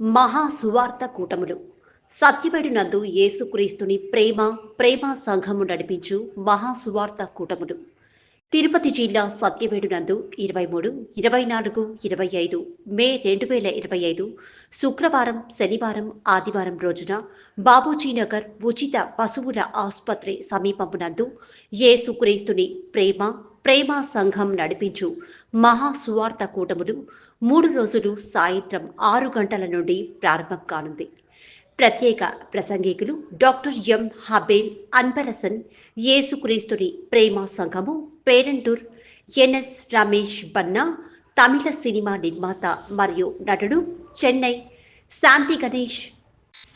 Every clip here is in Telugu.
మహా సువార్త కూటములు. సత్యవేడు నందు యేసుక్రీస్తుని ప్రేమ ప్రేమ సంఘము నడిపించు మహా సువార్త కూటములు. తిరుపతి జిల్లా సత్యవేడు నందు ఇరవై మూడు ఇరవై నాలుగు ఇరవై ఐదు మే రెండు వేల ఇరవై ఐదు శుక్రవారం శనివారం ఆదివారం రోజున బాబూజీనగర్ ఉచిత పశువుల ఆసుపత్రి సమీపమునందు యేసుక్రీస్తుని ప్రేమ ప్రేమ సంఘం నడిపించు మహా సువార్త కూటములు మూడు రోజులు సాయంత్రం ఆరు గంటల నుండి ప్రారంభం కానుంది. ప్రత్యేక ప్రసంగికులు డాక్టర్ ఎం. హబేల్ అన్బరసన్ యేసుక్రీస్తుని ప్రేమ సంఘము పేరంటూర్ ఎన్ఎస్ రమేష్ బన్నా తమిళ సినిమా నిర్మాత మరియు నటుడు చెన్నై శాంతి గణేష్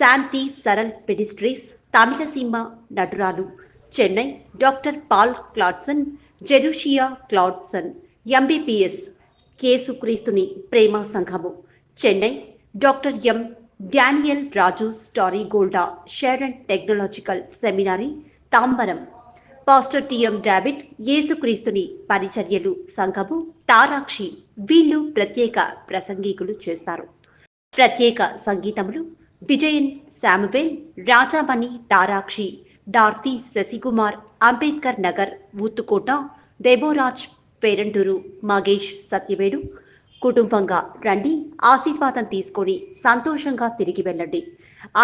శాంతి సరల్ పెడిస్ట్రీస్ తమిళ cinema నటురాలు Chennai doctor Paul Cladson Jerushia Cladson MBPS కేసుక్రీస్తుని ప్రేమ సంఘము. Chennai doctor M. Daniel Raju starry గోల్డా share and technological seminary Tambaram. Pastor TM David యేసుక్రీస్తుని పరిచర్యలు సంఘము తారాక్షి వీళ్ళు ప్రత్యేక ప్రసంగికులు చేస్తారు. ప్రత్యేక సంగీతములు విజయన్ శాముబెల్ రాజామణి తారాక్షి డార్తి శశికుమార్ అంబేద్కర్ నగర్ ఊత్తుకోట దేబోరాజ్ పేరంటూరు మగేష్ సత్యవేడు కుటుంబంగా రండి ఆశీర్వాదం తీసుకొని సంతోషంగా తిరిగి వెళ్ళండి.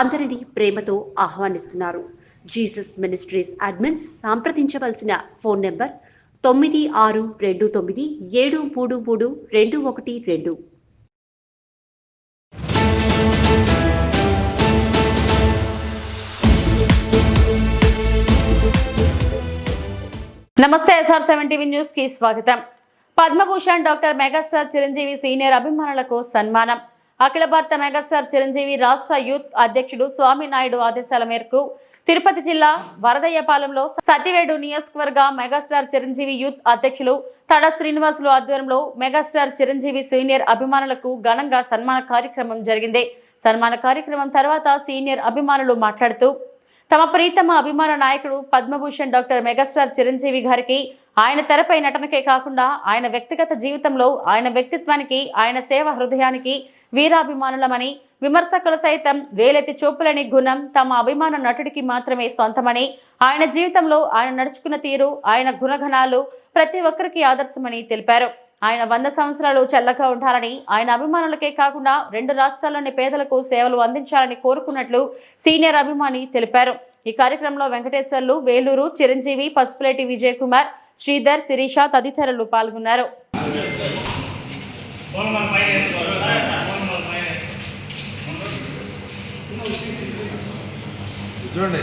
అందరినీ ప్రేమతో ఆహ్వానిస్తున్నారు. జీసస్ మినిస్ట్రీస్ అడ్మిన్స్ సంప్రదించవలసిన ఫోన్ నెంబర్ తొమ్మిది ఆరు రెండు తొమ్మిది ఏడు మూడు మూడు రెండు ఒకటి రెండు. నమస్తే ఎస్ఆర్ సెవెన్ టీవీ న్యూస్కి స్వాగతం. Padma Bhushan doctor megastar Chiranjeevi senior అభిమానులకు సన్మానం. అఖిల భారత మెగాస్టార్ చిరంజీవి రాష్ట్ర యూత్ అధ్యక్షుడు స్వామి నాయుడు ఆదేశాల మేరకు తిరుపతి జిల్లా వరదయ్యపాలెంలో సతివేడు నియోజకవర్గ మెగాస్టార్ చిరంజీవి యూత్ అధ్యక్షులు తడ శ్రీనివాసులు ఆధ్వర్యంలో మెగాస్టార్ చిరంజీవి సీనియర్ అభిమానులకు ఘనంగా సన్మాన కార్యక్రమం జరిగింది. సన్మాన కార్యక్రమం తర్వాత సీనియర్ అభిమానులు మాట్లాడుతూ తమ ప్రీతమ అభిమాన నాయకుడు పద్మభూషణ్ డాక్టర్ మెగాస్టార్ చిరంజీవి గారికి ఆయన తెరపై నటనకే కాకుండా ఆయన వ్యక్తిగత జీవితంలో ఆయన వ్యక్తిత్వానికి ఆయన సేవ హృదయానికి వీరాభిమానులమని విమర్శకులు సైతం వేలెత్తి చూపులని గుణం తమ అభిమాన నటుడికి మాత్రమే సొంతమని ఆయన జీవితంలో ఆయన నడుచుకున్న తీరు ఆయన గుణగణాలు ప్రతి ఒక్కరికి ఆదర్శమని తెలిపారు. ఆయన వంద సంవత్సరాలు చల్లగా ఉంటారని ఆయన అభిమానులకే కాకుండా రెండు రాష్ట్రాల్లోని పేదలకు సేవలు అందించాలని కోరుకున్నట్లు సీనియర్ అభిమాని తెలిపారు. ఈ కార్యక్రమంలో వెంకటేశ్వర్లు వేలూరు చిరంజీవి పసుపులేటి విజయ్ కుమార్ శ్రీధర్ శిరీష తదితరులు పాల్గొన్నారు. చూడండి.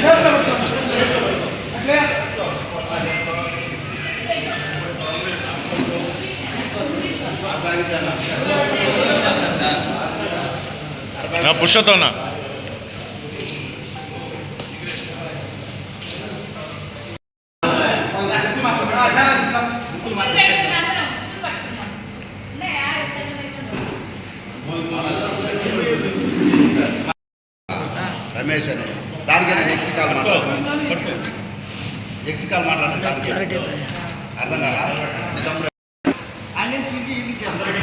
Gracias. పుష్పతోనా? రమేష్ అనేసి దానికే నేను ఎక్స్ కాల్ మాట్లాడాను. ఎక్స్ కాల్ మాట్లాడాను దానికి. అర్థం కాలా? మీ తమ్ముడు ఆయన తిరిగి ఇది చేస్తాడు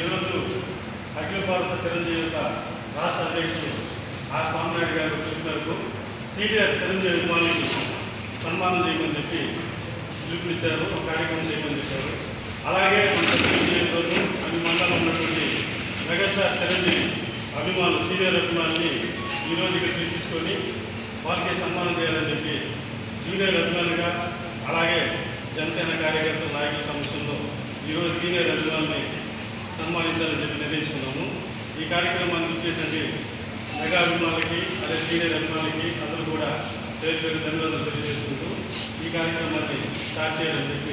ఈరోజు అఖిల భారత చిరంజీవి యొక్క రాష్ట్ర అధ్యక్షుడు ఆ స్వామినాయుడు గారు చెప్పినట్టు సీనియర్ చిరంజీవి అభిమానులకి సన్మానం చేయమని చెప్పి పిలుపునిచ్చారు ఒక కార్యక్రమం చేయమని చెప్పారు. అలాగే మన నియోజకవర్గం అన్ని మండలం ఉన్నటువంటి మెగాస్టార్ చిరంజీవి అభిమానులు సీనియర్ అభిమానుల్ని ఈరోజు ఇక్కడ పిలిపించుకొని వారికి సన్మానం చేయాలని చెప్పి జూనియర్ అభిమానులుగా అలాగే జనసేన కార్యకర్తల నాయకుల సమక్షంలో ఈరోజు సీనియర్ అభిమానుల్ని సన్మానించాలని చెప్పి నిర్ణయించుకున్నాము. కార్యక్రమాన్ని కార్యక్రమానికి మెగా అభిమానులకి అదే సీనియర్ అభిమానులకి అందరూ కూడా పేరు పేరు ధన్యవాదాలు తెలియజేసుకుంటూ ఈ కార్యక్రమాన్ని స్టార్ట్ చేయాలని చెప్పి